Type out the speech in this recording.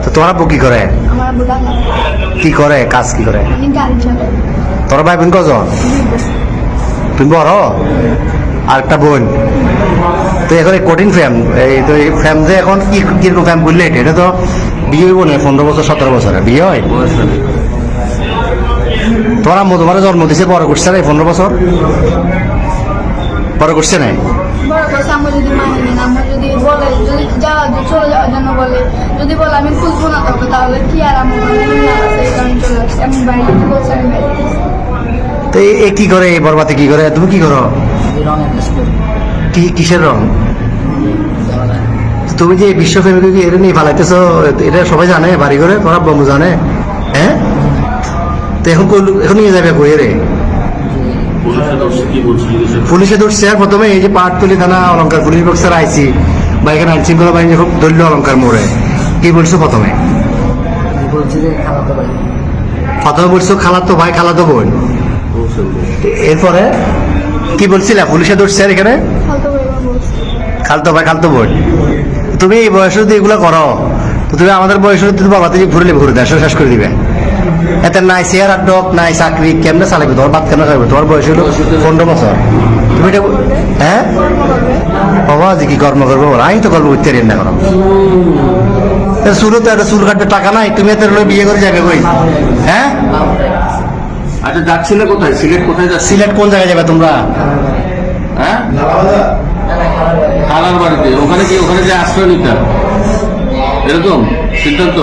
তো তোমার আব্বু কি করে? কি করে? কাজ কি করে? তোর ভাই বোন কজন? তুমি বড়? আর একটা বোন। তো এখন এই কঠিন ফ্যাম এই তো এই ফ্যাম যে এখন কি কীরকম ফ্যাম বললে এটা? এটা তো বিয়ে হইব না পনেরো বছর সতেরো বছরে। বিয়ে হয়। তোমার আম্মু তোমার জন্ম দিছে বড় করছে না এই পনেরো বছর? বড় করছে না বড় কথা আমার যদি মানে নেন আমার যদি বলে যদি যাওয়া চলে যাওয়ার জন্য বলে যদি বলে আমি খুঁজবো না তোকে তাহলে কি আর আমার এই কারণে চলে আসছে। আমি বাইরে বলছি আমি বাইরে তো এ- কি করে এই বরবাতে কি করে? তুমি কি করো? কি কিসের রং? তুমি যে এই বিশ্বপ্রেমিক কি এটা নিয়ে ফালাইতেছো এটা সবাই জানে বাড়ি করে তোমার বন্ধু জানে হ্যাঁ? তো এখন এখন নিয়ে যাবে কই রে। পুলিশে ধরছে আর প্রথমে এই যে পাটতলি থানা অলঙ্কার পুলিশ বক্সার আইসি বা এখানে আইন শৃঙ্খলা বাহিনী খুব দলীয় অলঙ্কার মোড়ে। কি বলছো প্রথমে? বলছি যে খালাতো বাড়ি প্রথমে বলছো খালাতো ভাই খালাতো বোন। এরপরে কি বলছিলা? পুলিশে ধরছে এখানে? খালতো ভাই খালতো বোন। তুমি এই বয়সে যদি এগুলো করো তো তুমি আমাদের বয়সে যদি বাবা তুমি ঘুরলে ঘুরে দেশ শেষ করে দিবে। এতে নাই চেয়ার আর ডক নাই চাকরি কেমনে চালাবে? তোমার বাদ কেন খাবে তোমার বয়স হলো পনেরো বছর। তুমি এটা হ্যাঁ? বাবা যে কি কর্ম করব? আমি তো কর্ম করতে পারি না করো চুলো তো একটা চুল কাটতে টাকা নাই তুমি এত বিয়ে করে যাবে কই? হ্যাঁ? আচ্ছা যাচ্ছিলে কোথায়? সিলেট কোথায় যাচ্ছি সিলেট কোন জায়গায় যাবে তোমরা? হ্যাঁ? খালার বাড়িতে। ওখানে কি ওখানে যে আশ্রয় নিতে এরকম? সিদ্ধান্ত?